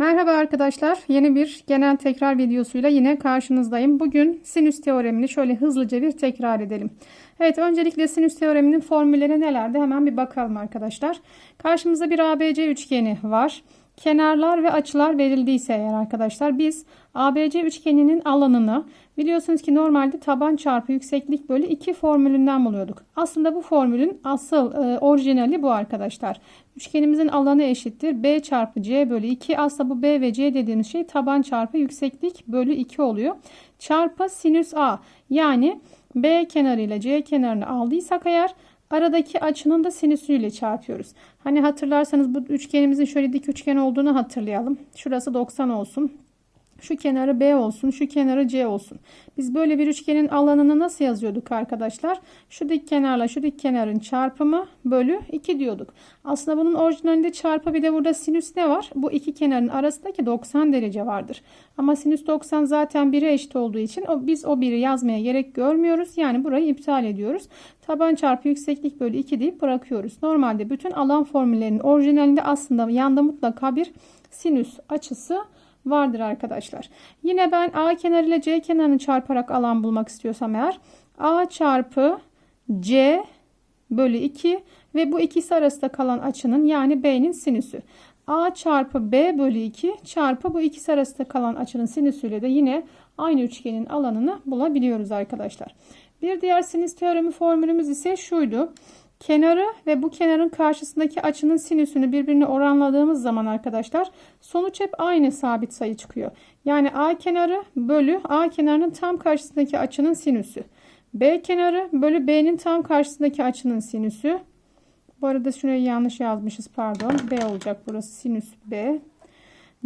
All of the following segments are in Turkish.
Merhaba arkadaşlar. Yeni bir genel tekrar videosuyla yine karşınızdayım. Bugün sinüs teoremini şöyle hızlıca bir tekrar edelim. Evet öncelikle sinüs teoreminin formülleri nelerdi hemen bir bakalım arkadaşlar. Karşımızda bir ABC üçgeni var. Kenarlar ve açılar verildiyse eğer arkadaşlar biz ABC üçgeninin alanını biliyorsunuz ki normalde taban çarpı yükseklik bölü 2 formülünden buluyorduk. Aslında bu formülün asıl e, orijinali bu arkadaşlar. Üçgenimizin alanı eşittir. B çarpı C bölü 2. Aslında bu B ve C dediğimiz şey taban çarpı yükseklik bölü 2 oluyor. Çarpı sinüs A. Yani B kenarı ile C kenarını aldıysak eğer aradaki açının da sinüsüyle çarpıyoruz. Hani hatırlarsanız bu üçgenimizin şöyle dik üçgen olduğunu hatırlayalım. Şurası 90 olsun. Şu kenarı B olsun, şu kenarı C olsun. Biz böyle bir üçgenin alanını nasıl yazıyorduk arkadaşlar? Şu dik kenarla şu dik kenarın çarpımı bölü 2 diyorduk. Aslında bunun orijinalinde çarpı bir de burada sinüs ne var? Bu iki kenarın arasındaki 90 derece vardır. Ama sinüs 90 zaten 1'e eşit olduğu için biz o 1'i yazmaya gerek görmüyoruz. Yani burayı iptal ediyoruz. Taban çarpı yükseklik bölü 2 deyip bırakıyoruz. Normalde bütün alan formüllerinin orijinalinde aslında yanda mutlaka bir sinüs açısı vardır arkadaşlar. Yine ben A kenarı ile C kenarını çarparak alan bulmak istiyorsam eğer A çarpı C bölü 2 ve bu ikisi arasında kalan açının yani B'nin sinüsü. A çarpı B bölü 2 çarpı bu ikisi arasında kalan açının sinüsüyle de yine aynı üçgenin alanını bulabiliyoruz arkadaşlar. Bir diğer sinüs teoremi formülümüz ise şuydu. Kenarı ve bu kenarın karşısındaki açının sinüsünü birbirine oranladığımız zaman arkadaşlar sonuç hep aynı sabit sayı çıkıyor. Yani A kenarı bölü A kenarının tam karşısındaki açının sinüsü. B kenarı bölü B'nin tam karşısındaki açının sinüsü. Bu arada şurayı yanlış yazmışız pardon. B olacak burası sinüs B.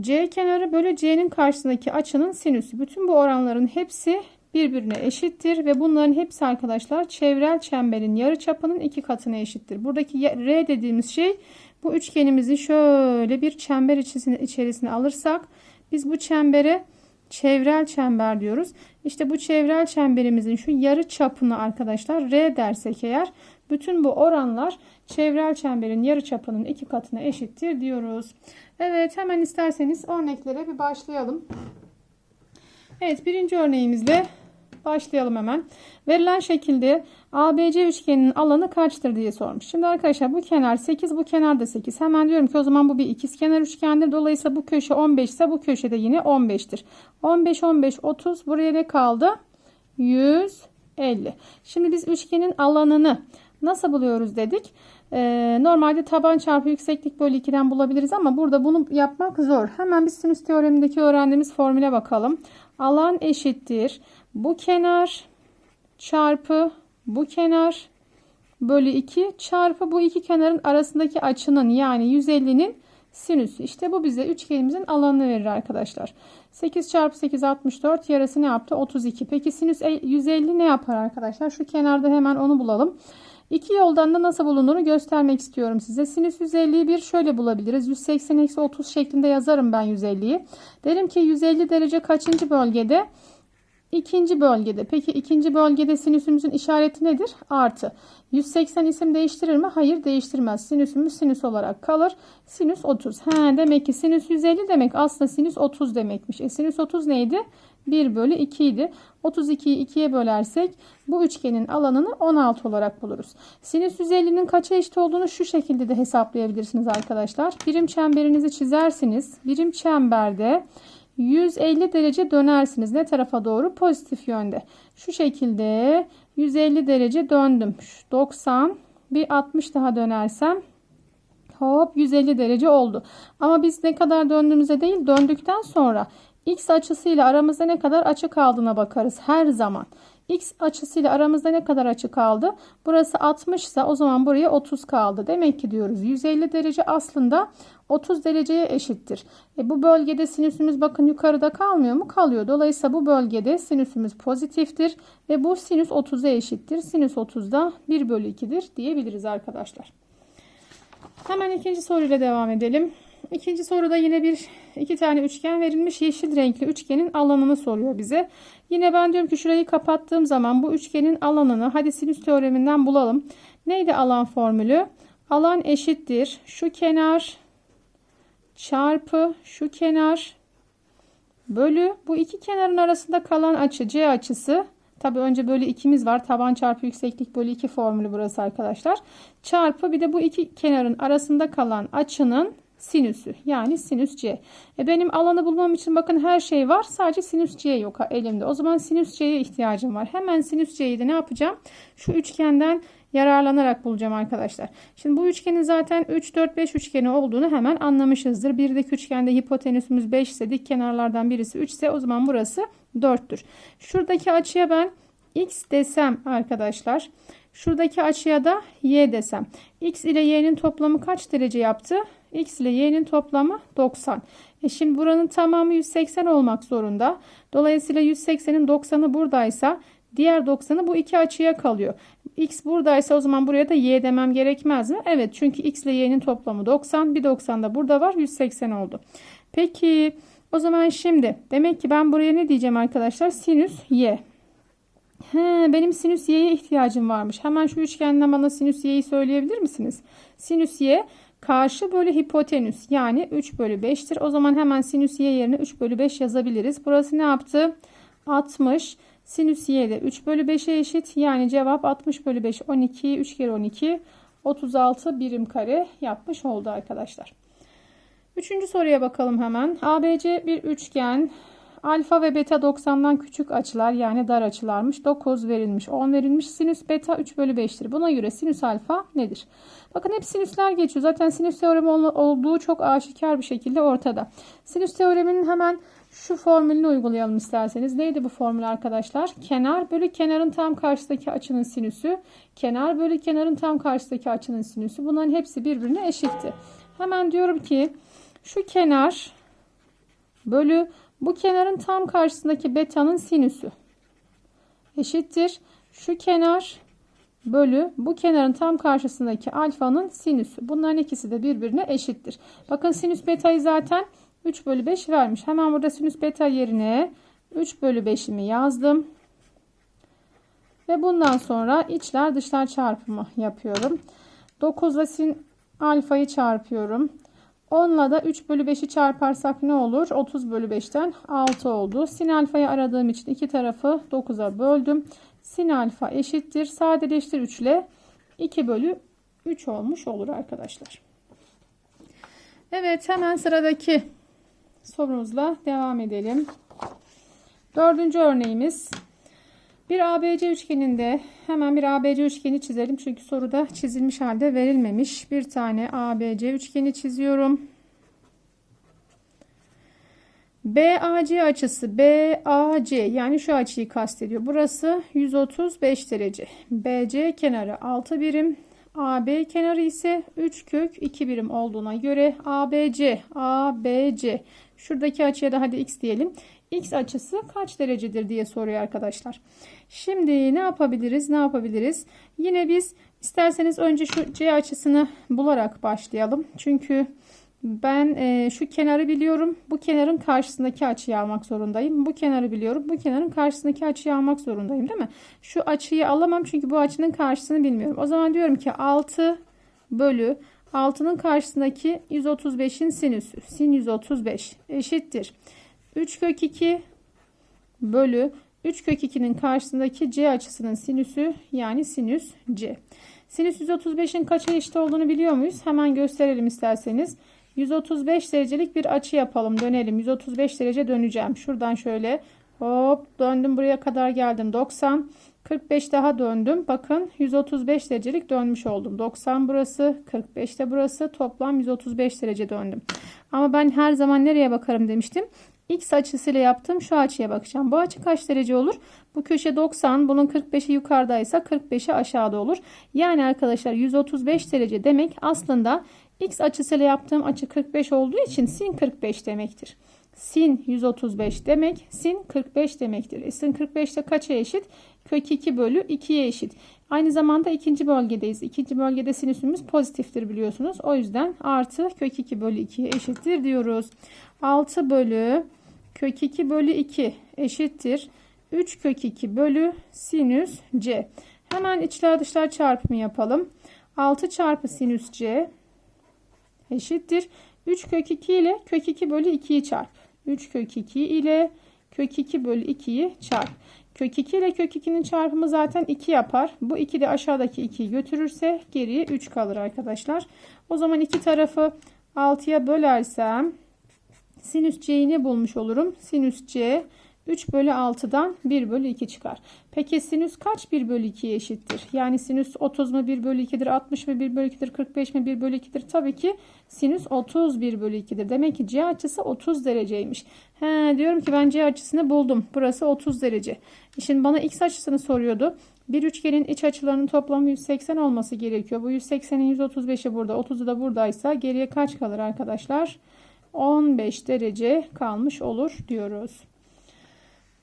C kenarı bölü C'nin karşısındaki açının sinüsü. Bütün bu oranların hepsi birbirine eşittir ve bunların hepsi arkadaşlar çevrel çemberin yarı çapının iki katına eşittir. Buradaki R dediğimiz şey bu üçgenimizi şöyle bir çember içerisine, içerisine alırsak biz bu çembere çevrel çember diyoruz. İşte bu çevrel çemberimizin şu yarı çapını arkadaşlar R dersek eğer bütün bu oranlar çevrel çemberin yarı çapının iki katına eşittir diyoruz. Evet hemen isterseniz örneklere bir başlayalım. Evet birinci örneğimizle Başlayalım hemen. Verilen şekilde ABC üçgeninin alanı kaçtır diye sormuş. Şimdi arkadaşlar bu kenar 8 bu kenar da 8. Hemen diyorum ki o zaman bu bir ikizkenar üçgendir. Dolayısıyla bu köşe 15 ise bu köşe de yine 15'tir. 15 15 30 buraya ne kaldı? 150. Şimdi biz üçgenin alanını nasıl buluyoruz dedik. Ee, normalde taban çarpı yükseklik bölü 2'den bulabiliriz ama burada bunu yapmak zor. Hemen bir sinüs teoremindeki öğrendiğimiz formüle bakalım. Alan eşittir. Bu kenar çarpı bu kenar bölü 2 çarpı bu iki kenarın arasındaki açının yani 150'nin sinüsü. İşte bu bize üçgenimizin alanını verir arkadaşlar. 8 çarpı 8 64 yarısı ne yaptı? 32. Peki sinüs 150 ne yapar arkadaşlar? Şu kenarda hemen onu bulalım. İki yoldan da nasıl bulunuru göstermek istiyorum size. Sinüs 150'yi bir şöyle bulabiliriz. 180 eksi 30 şeklinde yazarım ben 150'yi. Derim ki 150 derece kaçıncı bölgede? İkinci bölgede. Peki ikinci bölgede sinüsümüzün işareti nedir? Artı. 180 isim değiştirir mi? Hayır değiştirmez. Sinüsümüz sinüs olarak kalır. Sinüs 30. He, demek ki sinüs 150 demek aslında sinüs 30 demekmiş. E, sinüs 30 neydi? 1 bölü 2 idi. 32'yi 2'ye bölersek bu üçgenin alanını 16 olarak buluruz. Sinüs 150'nin kaça eşit olduğunu şu şekilde de hesaplayabilirsiniz arkadaşlar. Birim çemberinizi çizersiniz. Birim çemberde 150 derece dönersiniz. Ne tarafa doğru? Pozitif yönde. Şu şekilde 150 derece döndüm. 90 bir 60 daha dönersem hop 150 derece oldu. Ama biz ne kadar döndüğümüze değil döndükten sonra x açısıyla aramızda ne kadar açı kaldığına bakarız her zaman. X açısıyla aramızda ne kadar açı kaldı? Burası 60 ise o zaman buraya 30 kaldı. Demek ki diyoruz 150 derece aslında 30 dereceye eşittir. E bu bölgede sinüsümüz bakın yukarıda kalmıyor mu? Kalıyor. Dolayısıyla bu bölgede sinüsümüz pozitiftir ve bu sinüs 30'a eşittir. Sinüs 30 da 1 bölü 2'dir diyebiliriz arkadaşlar. Hemen ikinci soruyla devam edelim. İkinci soruda yine bir iki tane üçgen verilmiş. Yeşil renkli üçgenin alanını soruyor bize. Yine ben diyorum ki şurayı kapattığım zaman bu üçgenin alanını hadi sinüs teoreminden bulalım. Neydi alan formülü? Alan eşittir. Şu kenar çarpı şu kenar bölü bu iki kenarın arasında kalan açı C açısı Tabi önce bölü 2'miz var. Taban çarpı yükseklik bölü 2 formülü burası arkadaşlar. Çarpı bir de bu iki kenarın arasında kalan açının sinüsü. Yani sinüs C. E benim alanı bulmam için bakın her şey var. Sadece sinüs C yok elimde. O zaman sinüs C'ye ihtiyacım var. Hemen sinüs C'yi de ne yapacağım? Şu üçgenden yararlanarak bulacağım arkadaşlar. Şimdi bu üçgenin zaten 3, 4, 5 üçgeni olduğunu hemen anlamışızdır. Birdeki üçgende hipotenüsümüz 5 ise dik kenarlardan birisi 3 ise o zaman burası 4'tür. Şuradaki açıya ben x desem arkadaşlar. Şuradaki açıya da y desem. x ile y'nin toplamı kaç derece yaptı? x ile y'nin toplamı 90. E şimdi buranın tamamı 180 olmak zorunda. Dolayısıyla 180'in 90'ı buradaysa diğer 90'ı bu iki açıya kalıyor. x buradaysa o zaman buraya da y demem gerekmez mi? Evet çünkü x ile y'nin toplamı 90. Bir 90 da burada var 180 oldu. Peki o zaman şimdi demek ki ben buraya ne diyeceğim arkadaşlar? Sinüs y. He, benim sinüs y'ye ihtiyacım varmış. Hemen şu üçgenden bana sinüs y'yi söyleyebilir misiniz? Sinüs y karşı bölü hipotenüs yani 3 bölü 5'tir. O zaman hemen sinüs y yerine 3 bölü 5 yazabiliriz. Burası ne yaptı? 60. Sinüs y de 3 bölü 5'e eşit. Yani cevap 60 bölü 5 12. 3 kere 12 36 birim kare yapmış oldu arkadaşlar. Üçüncü soruya bakalım hemen. ABC bir üçgen. Alfa ve beta 90'dan küçük açılar yani dar açılarmış. 9 verilmiş. 10 verilmiş. Sinüs beta 3 bölü 5'tir. Buna göre sinüs alfa nedir? Bakın hep sinüsler geçiyor. Zaten sinüs teoremi olduğu çok aşikar bir şekilde ortada. Sinüs teoreminin hemen şu formülünü uygulayalım isterseniz. Neydi bu formül arkadaşlar? Kenar bölü kenarın tam karşısındaki açının sinüsü. Kenar bölü kenarın tam karşısındaki açının sinüsü. Bunların hepsi birbirine eşitti. Hemen diyorum ki şu kenar bölü bu kenarın tam karşısındaki betanın sinüsü eşittir. Şu kenar bölü bu kenarın tam karşısındaki alfanın sinüsü. Bunların ikisi de birbirine eşittir. Bakın sinüs betayı zaten 3 bölü 5 vermiş. Hemen burada sinüs beta yerine 3 bölü 5'imi yazdım. Ve bundan sonra içler dışlar çarpımı yapıyorum. 9 ile sin alfayı çarpıyorum. 10 ile da 3 bölü 5'i çarparsak ne olur? 30 bölü 5'ten 6 oldu. Sin alfayı aradığım için iki tarafı 9'a böldüm. Sin alfa eşittir. Sadeleştir 3 ile 2 bölü 3 olmuş olur arkadaşlar. Evet hemen sıradaki sorumuzla devam edelim. Dördüncü örneğimiz. Bir ABC üçgeninde hemen bir ABC üçgeni çizelim. Çünkü soruda çizilmiş halde verilmemiş. Bir tane ABC üçgeni çiziyorum. BAC açısı BAC yani şu açıyı kastediyor. Burası 135 derece. BC kenarı 6 birim. AB kenarı ise 3 kök 2 birim olduğuna göre ABC ABC şuradaki açıya da hadi x diyelim. X açısı kaç derecedir diye soruyor arkadaşlar. Şimdi ne yapabiliriz? Ne yapabiliriz? Yine biz isterseniz önce şu C açısını bularak başlayalım. Çünkü ben e, şu kenarı biliyorum. Bu kenarın karşısındaki açıyı almak zorundayım. Bu kenarı biliyorum. Bu kenarın karşısındaki açıyı almak zorundayım değil mi? Şu açıyı alamam çünkü bu açının karşısını bilmiyorum. O zaman diyorum ki 6 bölü 6'nın karşısındaki 135'in sinüsü. Sin 135 eşittir. 3 kök 2 bölü 3 kök 2'nin karşısındaki C açısının sinüsü yani sinüs C. Sinüs 135'in kaça eşit olduğunu biliyor muyuz? Hemen gösterelim isterseniz. 135 derecelik bir açı yapalım. Dönelim. 135 derece döneceğim. Şuradan şöyle hop döndüm. Buraya kadar geldim. 90. 45 daha döndüm. Bakın 135 derecelik dönmüş oldum. 90 burası. 45 de burası. Toplam 135 derece döndüm. Ama ben her zaman nereye bakarım demiştim. X açısıyla yaptığım şu açıya bakacağım. Bu açı kaç derece olur? Bu köşe 90. Bunun 45'i yukarıdaysa 45'i aşağıda olur. Yani arkadaşlar 135 derece demek aslında X açısıyla yaptığım açı 45 olduğu için sin 45 demektir. Sin 135 demek sin 45 demektir. E sin 45 de kaça eşit? Kök 2 bölü 2'ye eşit. Aynı zamanda ikinci bölgedeyiz. İkinci bölgede sinüsümüz pozitiftir biliyorsunuz. O yüzden artı kök 2 bölü 2'ye eşittir diyoruz. 6 bölü kök 2 bölü 2 eşittir. 3 kök 2 bölü sinüs c. Hemen içler dışlar çarpımı yapalım. 6 çarpı sinüs c eşittir. 3 kök 2 ile kök 2 bölü 2'yi çarp. 3 kök 2 ile kök 2 bölü 2'yi çarp. Kök 2 ile kök 2'nin çarpımı zaten 2 yapar. Bu 2 de aşağıdaki 2'yi götürürse geriye 3 kalır arkadaşlar. O zaman iki tarafı 6'ya bölersem sinüs c'yi ne bulmuş olurum? Sinüs c 3 bölü 6'dan 1 bölü 2 çıkar. Peki sinüs kaç 1 bölü 2'ye eşittir? Yani sinüs 30 mu 1 bölü 2'dir? 60 mı 1 bölü 2'dir? 45 mi 1 bölü 2'dir? Tabii ki sinüs 30 1 bölü 2'dir. Demek ki c açısı 30 dereceymiş. He, diyorum ki ben c açısını buldum. Burası 30 derece. Şimdi bana x açısını soruyordu. Bir üçgenin iç açılarının toplamı 180 olması gerekiyor. Bu 180'in 135'i burada. 30'u da buradaysa geriye kaç kalır arkadaşlar? 15 derece kalmış olur diyoruz.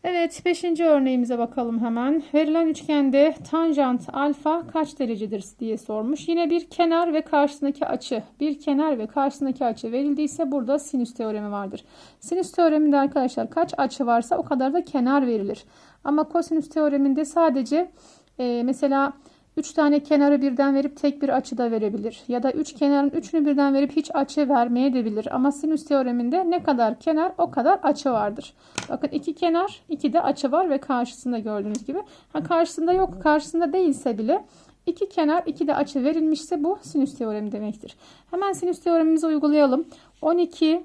Evet 5. örneğimize bakalım hemen. Verilen üçgende tanjant alfa kaç derecedir diye sormuş. Yine bir kenar ve karşısındaki açı. Bir kenar ve karşısındaki açı verildiyse burada sinüs teoremi vardır. Sinüs teoreminde arkadaşlar kaç açı varsa o kadar da kenar verilir. Ama kosinüs teoreminde sadece e, mesela 3 tane kenarı birden verip tek bir açı da verebilir. Ya da 3 kenarın 3'ünü birden verip hiç açı vermeye de bilir. Ama sinüs teoreminde ne kadar kenar o kadar açı vardır. Bakın iki kenar, iki de açı var ve karşısında gördüğünüz gibi. Ha karşısında yok, karşısında değilse bile iki kenar, iki de açı verilmişse bu sinüs teoremi demektir. Hemen sinüs teoremimizi uygulayalım. 12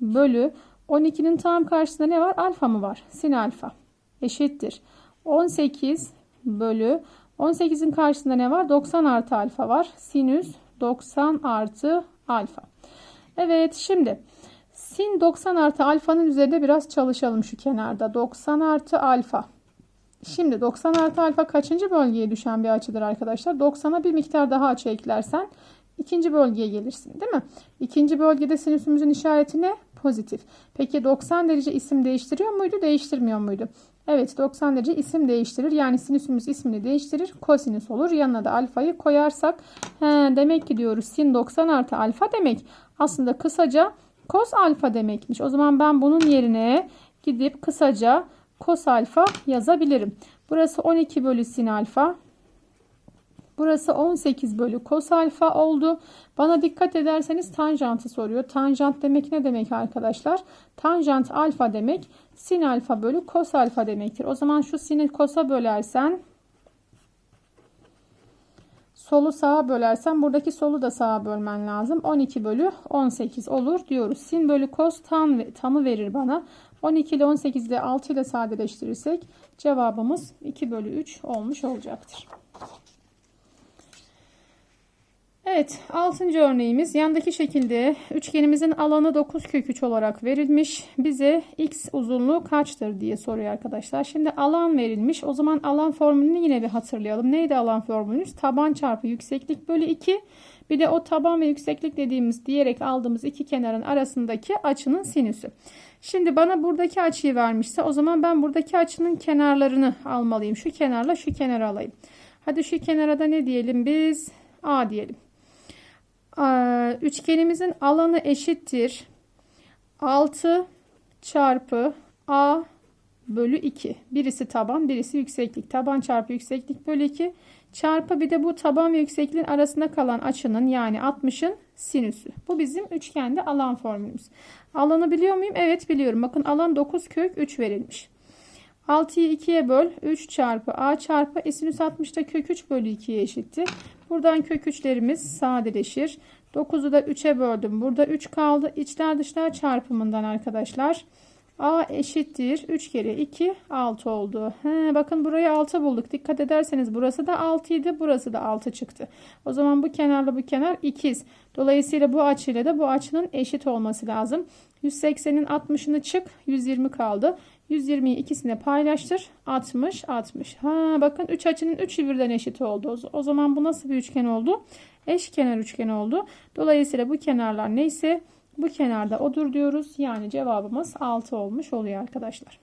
bölü 12'nin tam karşısında ne var? Alfa mı var? Sin alfa eşittir. 18 bölü 18'in karşısında ne var? 90 artı alfa var. Sinüs 90 artı alfa. Evet şimdi sin 90 artı alfanın üzerinde biraz çalışalım şu kenarda. 90 artı alfa. Şimdi 90 artı alfa kaçıncı bölgeye düşen bir açıdır arkadaşlar? 90'a bir miktar daha açı eklersen ikinci bölgeye gelirsin değil mi? İkinci bölgede sinüsümüzün işareti ne? Pozitif. Peki 90 derece isim değiştiriyor muydu? Değiştirmiyor muydu? Evet 90 derece isim değiştirir. Yani sinüsümüz ismini değiştirir. Kosinüs olur. Yanına da alfayı koyarsak he, demek ki diyoruz sin 90 artı alfa demek. Aslında kısaca kos alfa demekmiş. O zaman ben bunun yerine gidip kısaca kos alfa yazabilirim. Burası 12 bölü sin alfa. Burası 18 bölü kos alfa oldu. Bana dikkat ederseniz tanjantı soruyor. Tanjant demek ne demek arkadaşlar? Tanjant alfa demek sin alfa bölü kos alfa demektir. O zaman şu sini kosa bölersen solu sağa bölersen buradaki solu da sağa bölmen lazım. 12 bölü 18 olur diyoruz. Sin bölü kos tam, tamı verir bana. 12 ile 18 ile 6 ile sadeleştirirsek cevabımız 2 bölü 3 olmuş olacaktır. Evet 6. örneğimiz yandaki şekilde üçgenimizin alanı 9 kök 3 olarak verilmiş. Bize x uzunluğu kaçtır diye soruyor arkadaşlar. Şimdi alan verilmiş. O zaman alan formülünü yine bir hatırlayalım. Neydi alan formülümüz? Taban çarpı yükseklik bölü 2. Bir de o taban ve yükseklik dediğimiz diyerek aldığımız iki kenarın arasındaki açının sinüsü. Şimdi bana buradaki açıyı vermişse o zaman ben buradaki açının kenarlarını almalıyım. Şu kenarla şu kenarı alayım. Hadi şu kenara da ne diyelim biz? A diyelim üçgenimizin alanı eşittir. 6 çarpı A bölü 2. Birisi taban, birisi yükseklik. Taban çarpı yükseklik bölü 2 çarpı bir de bu taban ve yüksekliğin arasında kalan açının yani 60'ın sinüsü. Bu bizim üçgende alan formülümüz. Alanı biliyor muyum? Evet biliyorum. Bakın alan 9 kök 3 verilmiş. 6'yı 2'ye böl. 3 çarpı a çarpı e sinüs 60 da kök 3 bölü 2'ye eşittir. Buradan kök 3'lerimiz sadeleşir. 9'u da 3'e böldüm. Burada 3 kaldı. İçler dışlar çarpımından arkadaşlar. A eşittir. 3 kere 2 6 oldu. He, bakın burayı 6 bulduk. Dikkat ederseniz burası da 6 idi. Burası da 6 çıktı. O zaman bu kenarla bu kenar ikiz. Dolayısıyla bu açıyla da bu açının eşit olması lazım. 180'in 60'ını çık. 120 kaldı. 120'yi ikisine paylaştır. 60, 60. Ha, bakın 3 açının 3'ü birden eşit oldu. O zaman bu nasıl bir üçgen oldu? Eşkenar üçgen oldu. Dolayısıyla bu kenarlar neyse bu kenarda odur diyoruz. Yani cevabımız 6 olmuş oluyor arkadaşlar.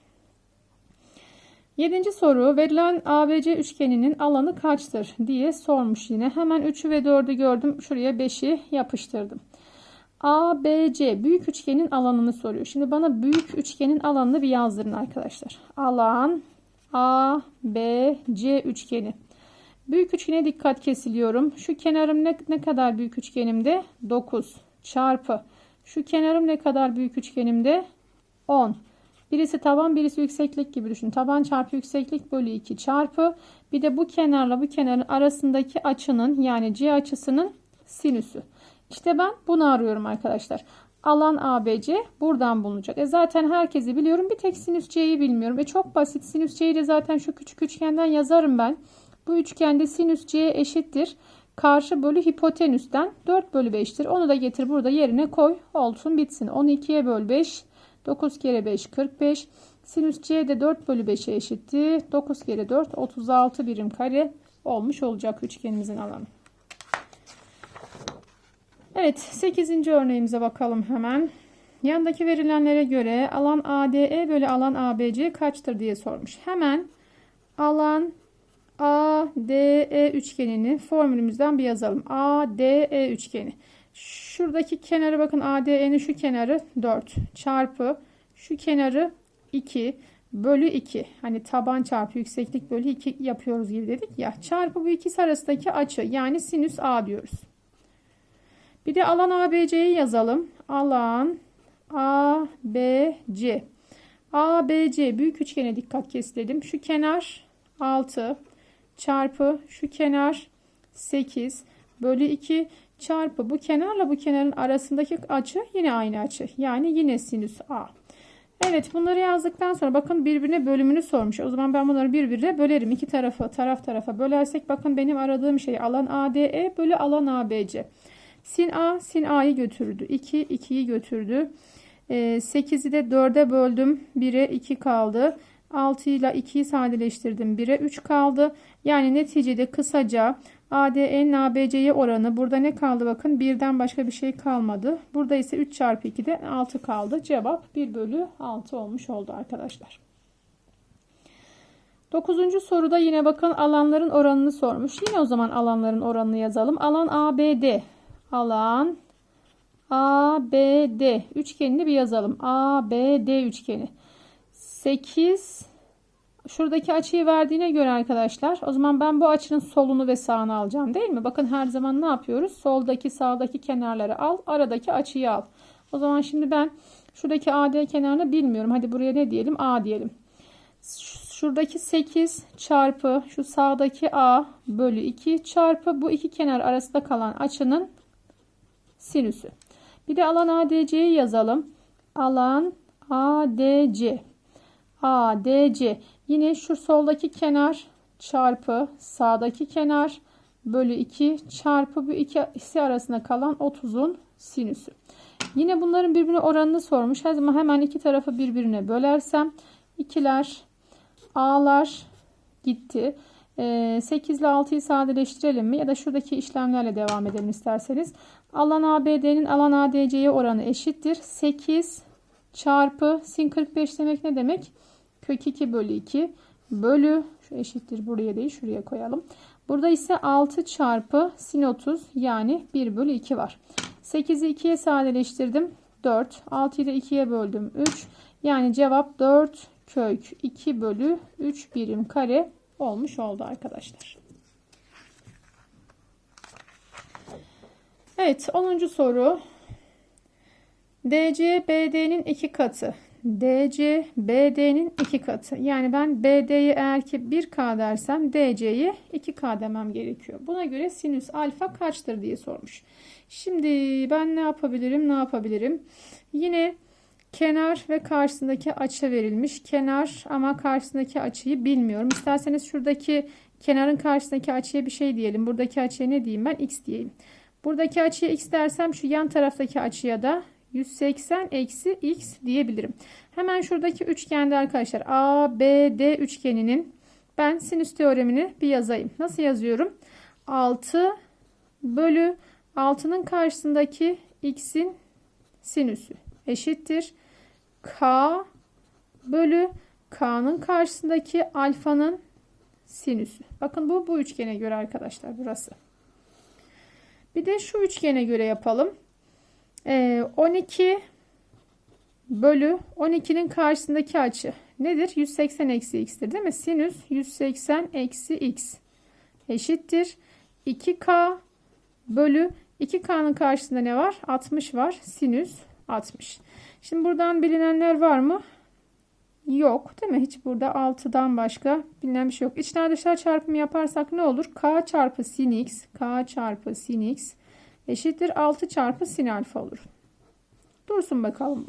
Yedinci soru verilen ABC üçgeninin alanı kaçtır diye sormuş yine. Hemen 3'ü ve 4'ü gördüm. Şuraya 5'i yapıştırdım. ABC büyük üçgenin alanını soruyor. Şimdi bana büyük üçgenin alanını bir yazdırın arkadaşlar. Alan ABC üçgeni. Büyük üçgene dikkat kesiliyorum. Şu kenarım ne, ne kadar büyük üçgenimde? 9 çarpı Şu kenarım ne kadar büyük üçgenimde? 10. Birisi taban birisi yükseklik gibi düşün. Taban çarpı yükseklik bölü 2 çarpı. Bir de bu kenarla bu kenarın arasındaki açının yani C açısının sinüsü. İşte ben bunu arıyorum arkadaşlar. Alan ABC buradan bulunacak. E zaten herkesi biliyorum. Bir tek sinüs C'yi bilmiyorum. E çok basit. Sinüs C'yi de zaten şu küçük üçgenden yazarım ben. Bu üçgende sinüs C eşittir. Karşı bölü hipotenüsten 4 bölü 5'tir. Onu da getir burada yerine koy. Olsun bitsin. 10 2'ye böl 5. 9 kere 5 45. Sinüs C de 4 bölü 5'e eşitti. 9 kere 4 36 birim kare olmuş olacak üçgenimizin alanı. Evet 8. örneğimize bakalım hemen. Yandaki verilenlere göre alan ADE bölü alan ABC kaçtır diye sormuş. Hemen alan ADE üçgenini formülümüzden bir yazalım. ADE üçgeni. Şuradaki kenarı bakın ADE'nin şu kenarı 4 çarpı şu kenarı 2 bölü 2. Hani taban çarpı yükseklik bölü 2 yapıyoruz gibi dedik ya. Çarpı bu ikisi arasındaki açı yani sinüs A diyoruz. Bir de alan ABC'yi yazalım. Alan ABC. ABC büyük üçgene dikkat keselim. Şu kenar 6 çarpı şu kenar 8 bölü 2 çarpı bu kenarla bu kenarın arasındaki açı yine aynı açı. Yani yine sinüs A. Evet bunları yazdıktan sonra bakın birbirine bölümünü sormuş. O zaman ben bunları birbirine bölerim. İki tarafı taraf tarafa bölersek bakın benim aradığım şey alan ADE bölü alan ABC. Sin A sin A'yı götürdü. 2 2'yi götürdü. 8'i de 4'e böldüm. 1'e 2 kaldı. 6 ile 2'yi sadeleştirdim. 1'e 3 kaldı. Yani neticede kısaca AD'nin ABC'ye oranı burada ne kaldı bakın 1'den başka bir şey kalmadı. Burada ise 3 çarpı 2'de 6 kaldı. Cevap 1 bölü 6 olmuş oldu arkadaşlar. 9. soruda yine bakın alanların oranını sormuş. Yine o zaman alanların oranını yazalım. Alan ABD. Alan ABD üçgenini bir yazalım. ABD üçgeni. 8 şuradaki açıyı verdiğine göre arkadaşlar o zaman ben bu açının solunu ve sağını alacağım değil mi? Bakın her zaman ne yapıyoruz? Soldaki sağdaki kenarları al. Aradaki açıyı al. O zaman şimdi ben şuradaki AD kenarını bilmiyorum. Hadi buraya ne diyelim? A diyelim. Şuradaki 8 çarpı şu sağdaki A bölü 2 çarpı bu iki kenar arasında kalan açının sinüsü. Bir de alan ADC'yi yazalım. Alan ADC. ADC. Yine şu soldaki kenar çarpı sağdaki kenar bölü 2 çarpı bu ikisi arasında kalan 30'un sinüsü. Yine bunların birbirine oranını sormuş. Her hemen iki tarafı birbirine bölersem ikiler A'lar gitti. 8 ile 6'yı sadeleştirelim mi? Ya da şuradaki işlemlerle devam edelim isterseniz. Alan ABD'nin alan ADC'ye oranı eşittir. 8 çarpı sin 45 demek ne demek? Kök 2 bölü 2 bölü şu eşittir buraya değil şuraya koyalım. Burada ise 6 çarpı sin 30 yani 1 bölü 2 var. 8'i 2'ye sadeleştirdim. 4. 6'yı da 2'ye böldüm. 3. Yani cevap 4 kök 2 bölü 3 birim kare olmuş oldu arkadaşlar. Evet 10. soru. DC BD'nin iki katı. DC BD'nin iki katı. Yani ben BD'yi eğer ki 1K dersem DC'yi 2K demem gerekiyor. Buna göre sinüs alfa kaçtır diye sormuş. Şimdi ben ne yapabilirim? Ne yapabilirim? Yine kenar ve karşısındaki açı verilmiş. Kenar ama karşısındaki açıyı bilmiyorum. İsterseniz şuradaki kenarın karşısındaki açıya bir şey diyelim. Buradaki açıya ne diyeyim ben? X diyeyim. Buradaki açıya x dersem şu yan taraftaki açıya da 180 eksi x diyebilirim. Hemen şuradaki üçgende arkadaşlar ABD üçgeninin ben sinüs teoremini bir yazayım. Nasıl yazıyorum? 6 bölü 6'nın karşısındaki x'in sinüsü eşittir. K bölü K'nın karşısındaki alfanın sinüsü. Bakın bu bu üçgene göre arkadaşlar burası. Bir de şu üçgene göre yapalım. Ee, 12 bölü 12'nin karşısındaki açı nedir? 180 eksi x'tir değil mi? Sinüs 180 eksi x eşittir. 2k bölü 2k'nın karşısında ne var? 60 var. Sinüs 60. Şimdi buradan bilinenler var mı? Yok değil mi? Hiç burada 6'dan başka bilinen bir şey yok. İçler dışlar çarpımı yaparsak ne olur? K çarpı sin x, K çarpı sin x eşittir 6 çarpı sin alfa olur. Dursun bakalım.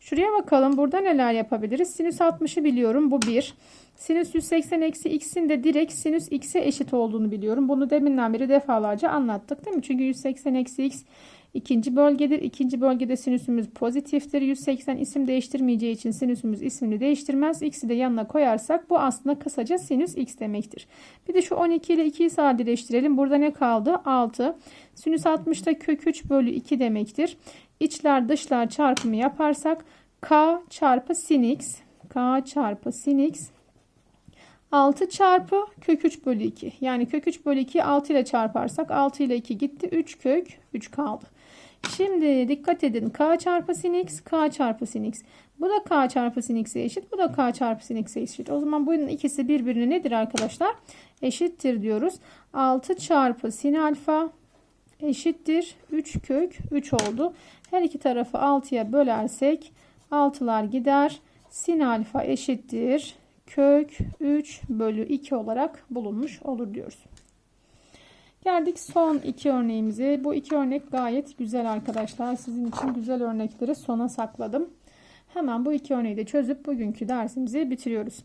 Şuraya bakalım. Burada neler yapabiliriz? Sinüs 60'ı biliyorum. Bu 1. Sinüs 180 eksi x'in de direkt sinüs x'e eşit olduğunu biliyorum. Bunu deminden beri defalarca anlattık değil mi? Çünkü 180 eksi x ikinci bölgedir. İkinci bölgede sinüsümüz pozitiftir. 180 isim değiştirmeyeceği için sinüsümüz ismini değiştirmez. X'i de yanına koyarsak bu aslında kısaca sinüs x demektir. Bir de şu 12 ile 2'yi sadeleştirelim. Burada ne kaldı? 6. Sinüs 60'da kök 3 bölü 2 demektir. İçler dışlar çarpımı yaparsak k çarpı sin x k çarpı sin x 6 çarpı kök 3 bölü 2. Yani kök 3 bölü 2'yi 6 ile çarparsak 6 ile 2 gitti. 3 kök 3 kaldı. Şimdi dikkat edin. K çarpı sin x, K çarpı sin x. Bu da K çarpı sin x'e eşit. Bu da K çarpı sin x'e eşit. O zaman bunun ikisi birbirine nedir arkadaşlar? Eşittir diyoruz. 6 çarpı sin alfa eşittir. 3 kök 3 oldu. Her iki tarafı 6'ya bölersek 6'lar gider. Sin alfa eşittir. Kök 3 bölü 2 olarak bulunmuş olur diyoruz. Geldik son iki örneğimize. Bu iki örnek gayet güzel arkadaşlar. Sizin için güzel örnekleri sona sakladım. Hemen bu iki örneği de çözüp bugünkü dersimizi bitiriyoruz.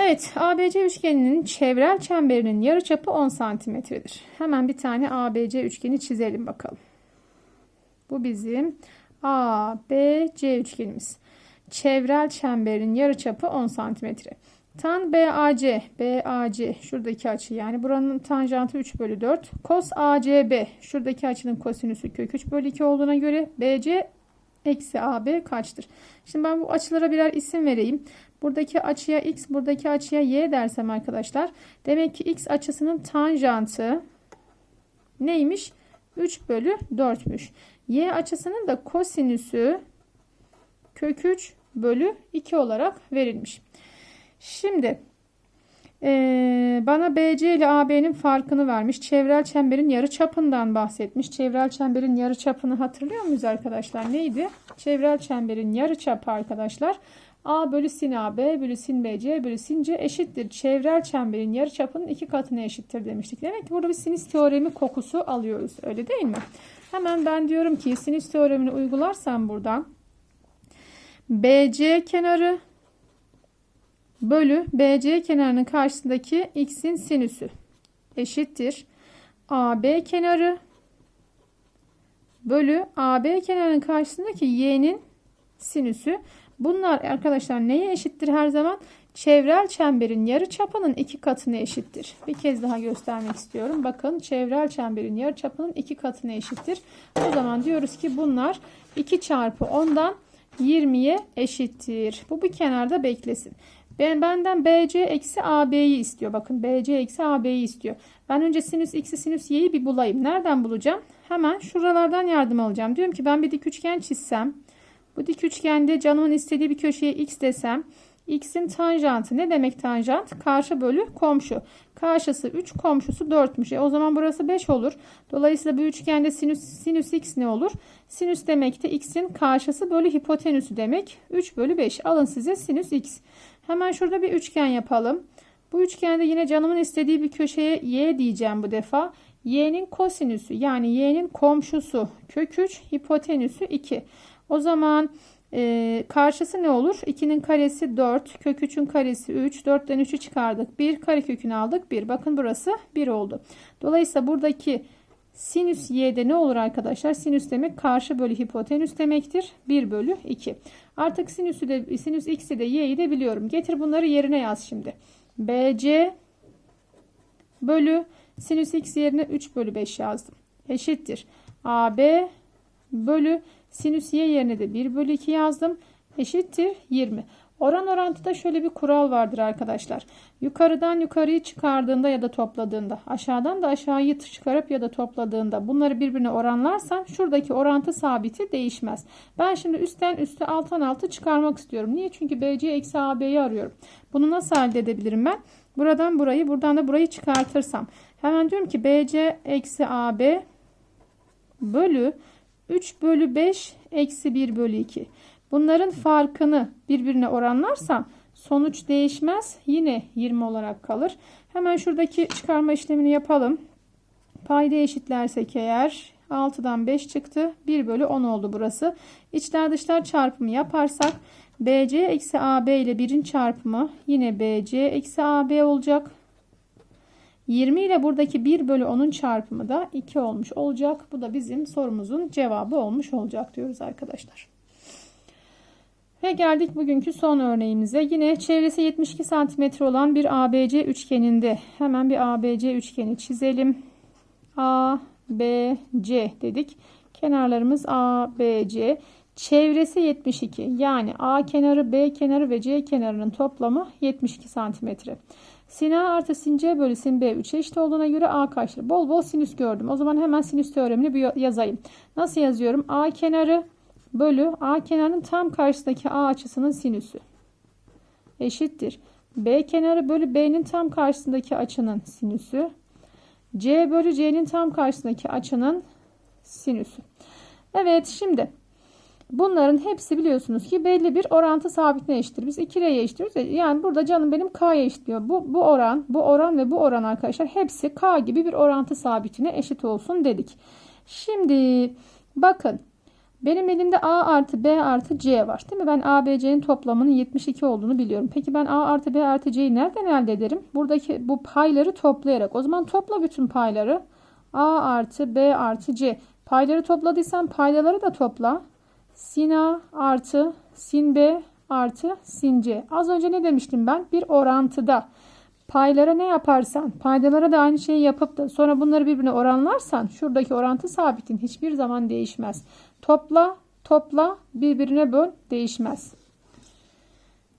Evet, ABC üçgeninin çevrel çemberinin yarıçapı 10 santimetredir. Hemen bir tane ABC üçgeni çizelim bakalım. Bu bizim ABC üçgenimiz. Çevrel çemberin yarıçapı 10 santimetre. Tan BAC, BAC şuradaki açı yani buranın tanjantı 3 bölü 4. Kos ACB şuradaki açının kosinüsü kök 3 bölü 2 olduğuna göre BC eksi AB kaçtır? Şimdi ben bu açılara birer isim vereyim. Buradaki açıya x, buradaki açıya y dersem arkadaşlar. Demek ki x açısının tanjantı neymiş? 3 bölü 4'müş. Y açısının da kosinüsü kök 3 bölü 2 olarak verilmiş. Şimdi ee, bana BC ile AB'nin farkını vermiş. Çevrel çemberin yarı çapından bahsetmiş. Çevrel çemberin yarı çapını hatırlıyor muyuz arkadaşlar? Neydi? Çevrel çemberin yarı çapı arkadaşlar. A bölü sin AB bölü sin BC bölü sin C eşittir. Çevrel çemberin yarı çapının iki katına eşittir demiştik. Demek ki burada bir sinüs teoremi kokusu alıyoruz. Öyle değil mi? Hemen ben diyorum ki sinüs teoremini uygularsam buradan BC kenarı bölü BC kenarının karşısındaki x'in sinüsü eşittir. AB kenarı bölü AB kenarının karşısındaki y'nin sinüsü. Bunlar arkadaşlar neye eşittir her zaman? Çevrel çemberin yarı çapının iki katına eşittir. Bir kez daha göstermek istiyorum. Bakın çevrel çemberin yarı çapının iki katına eşittir. O zaman diyoruz ki bunlar 2 çarpı 10'dan 20'ye eşittir. Bu bir kenarda beklesin. Ben benden BC eksi AB'yi istiyor. Bakın BC eksi AB'yi istiyor. Ben önce sinüs x'i sinüs y'yi bir bulayım. Nereden bulacağım? Hemen şuralardan yardım alacağım. Diyorum ki ben bir dik üçgen çizsem. Bu dik üçgende canımın istediği bir köşeye x desem. X'in tanjantı ne demek tanjant? Karşı bölü komşu. Karşısı 3 komşusu 4'müş. E o zaman burası 5 olur. Dolayısıyla bu üçgende sinüs, sinüs x ne olur? Sinüs demek de x'in karşısı bölü hipotenüsü demek. 3 bölü 5. Alın size sinüs x. Hemen şurada bir üçgen yapalım. Bu üçgende yine canımın istediği bir köşeye y diyeceğim bu defa. y'nin kosinüsü yani y'nin komşusu kök 3 hipotenüsü 2. O zaman e, karşısı ne olur? 2'nin karesi 4 kök 3'ün karesi 3 4'ten 3'ü çıkardık 1 karekökünü aldık 1 bakın burası 1 oldu. Dolayısıyla buradaki Sinüs y'de ne olur arkadaşlar? Sinüs demek karşı bölü hipotenüs demektir. 1 bölü 2. Artık sinüsü de sinüs x'i de y'yi de biliyorum. Getir bunları yerine yaz şimdi. BC bölü sinüs x yerine 3 bölü 5 yazdım. Eşittir. AB bölü sinüs y yerine de 1 bölü 2 yazdım. Eşittir 20. Oran orantıda şöyle bir kural vardır arkadaşlar. Yukarıdan yukarıyı çıkardığında ya da topladığında, aşağıdan da aşağıyı çıkarıp ya da topladığında bunları birbirine oranlarsan şuradaki orantı sabiti değişmez. Ben şimdi üstten üste alttan altı çıkarmak istiyorum. Niye? Çünkü BC eksi AB'yi arıyorum. Bunu nasıl elde edebilirim ben? Buradan burayı, buradan da burayı çıkartırsam. Hemen diyorum ki BC eksi AB bölü 3 bölü 5 eksi 1 bölü 2. Bunların farkını birbirine oranlarsan sonuç değişmez. Yine 20 olarak kalır. Hemen şuradaki çıkarma işlemini yapalım. Payda eşitlersek eğer 6'dan 5 çıktı. 1 bölü 10 oldu burası. İçler dışlar çarpımı yaparsak BC eksi AB ile 1'in çarpımı yine BC eksi AB olacak. 20 ile buradaki 1 bölü 10'un çarpımı da 2 olmuş olacak. Bu da bizim sorumuzun cevabı olmuş olacak diyoruz arkadaşlar. Ve geldik bugünkü son örneğimize. Yine çevresi 72 cm olan bir ABC üçgeninde hemen bir ABC üçgeni çizelim. A, B, C dedik. Kenarlarımız A, B, C. Çevresi 72. Yani A kenarı, B kenarı ve C kenarının toplamı 72 santimetre. Sin A artı sin C bölü sin B 3'e eşit olduğuna göre A kaçtır? Bol bol sinüs gördüm. O zaman hemen sinüs teoremini bir yazayım. Nasıl yazıyorum? A kenarı bölü A kenarının tam karşısındaki A açısının sinüsü eşittir. B kenarı bölü B'nin tam karşısındaki açının sinüsü. C bölü C'nin tam karşısındaki açının sinüsü. Evet şimdi bunların hepsi biliyorsunuz ki belli bir orantı sabitine eşittir. Biz 2R'ye eşitliyoruz. Yani burada canım benim K'ya eşitliyor. Bu, bu oran, bu oran ve bu oran arkadaşlar hepsi K gibi bir orantı sabitine eşit olsun dedik. Şimdi bakın benim elimde A artı B artı C var. Değil mi? Ben A, B, C'nin toplamının 72 olduğunu biliyorum. Peki ben A artı B artı C'yi nereden elde ederim? Buradaki bu payları toplayarak. O zaman topla bütün payları. A artı B artı C. Payları topladıysan paydaları da topla. Sin A artı sin B artı sin C. Az önce ne demiştim ben? Bir orantıda. Paylara ne yaparsan, paydalara da aynı şeyi yapıp da sonra bunları birbirine oranlarsan şuradaki orantı sabitin hiçbir zaman değişmez. Topla, topla, birbirine böl, değişmez.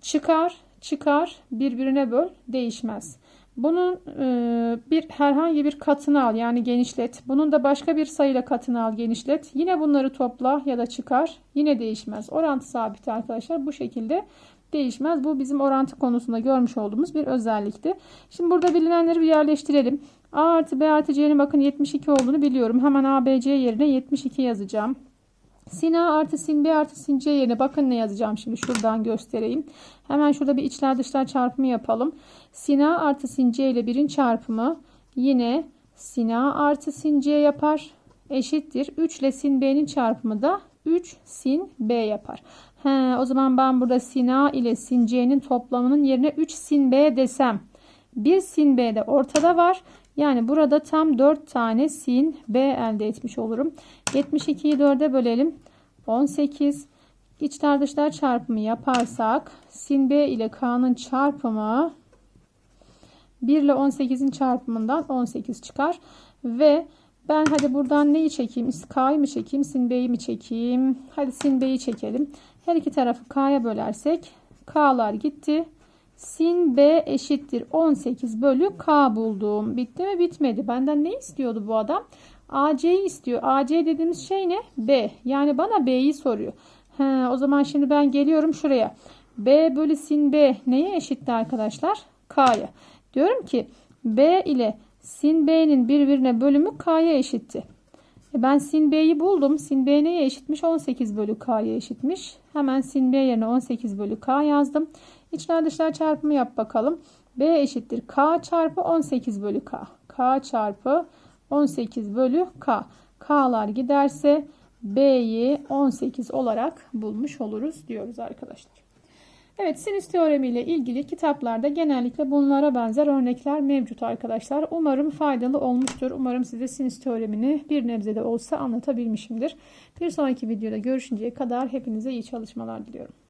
Çıkar, çıkar, birbirine böl, değişmez. Bunun e, bir herhangi bir katını al yani genişlet. Bunun da başka bir sayıyla katını al genişlet. Yine bunları topla ya da çıkar. Yine değişmez. Orantı sabiti arkadaşlar bu şekilde değişmez. Bu bizim orantı konusunda görmüş olduğumuz bir özellikti. Şimdi burada bilinenleri bir yerleştirelim. A artı B artı C'nin bakın 72 olduğunu biliyorum. Hemen A, B, C yerine 72 yazacağım. Sin A artı sin B artı sin C yerine bakın ne yazacağım şimdi şuradan göstereyim. Hemen şurada bir içler dışlar çarpımı yapalım. Sin A artı sin C ile 1'in çarpımı yine sin A artı sin C yapar. Eşittir. 3 ile sin B'nin çarpımı da 3 sin B yapar. He, o zaman ben burada sin A ile sin C'nin toplamının yerine 3 sin B desem. 1 sin B de ortada var. Yani burada tam 4 tane sin B elde etmiş olurum. 72'yi 4'e bölelim. 18. İçler dışlar çarpımı yaparsak sin B ile K'nın çarpımı 1 ile 18'in çarpımından 18 çıkar. Ve ben hadi buradan neyi çekeyim? K'yı mı çekeyim? Sin B'yi mi çekeyim? Hadi sin B'yi çekelim. Her iki tarafı K'ya bölersek K'lar gitti. Sin B eşittir 18 bölü K buldum. Bitti mi? Bitmedi. Benden ne istiyordu bu adam? AC'yi istiyor. AC dediğimiz şey ne? B. Yani bana B'yi soruyor. He, o zaman şimdi ben geliyorum şuraya. B bölü sin B neye eşitti arkadaşlar? K'ya. Diyorum ki B ile sin B'nin birbirine bölümü K'ya eşitti. E ben sin B'yi buldum. Sin B neye eşitmiş? 18 bölü K'ya eşitmiş. Hemen sin B yerine 18 bölü K yazdım. İçler dışlar çarpımı yap bakalım. B eşittir K çarpı 18 bölü K. K çarpı 18 bölü K. K'lar giderse B'yi 18 olarak bulmuş oluruz diyoruz arkadaşlar. Evet sinüs teoremi ile ilgili kitaplarda genellikle bunlara benzer örnekler mevcut arkadaşlar. Umarım faydalı olmuştur. Umarım size sinüs teoremini bir nebze de olsa anlatabilmişimdir. Bir sonraki videoda görüşünceye kadar hepinize iyi çalışmalar diliyorum.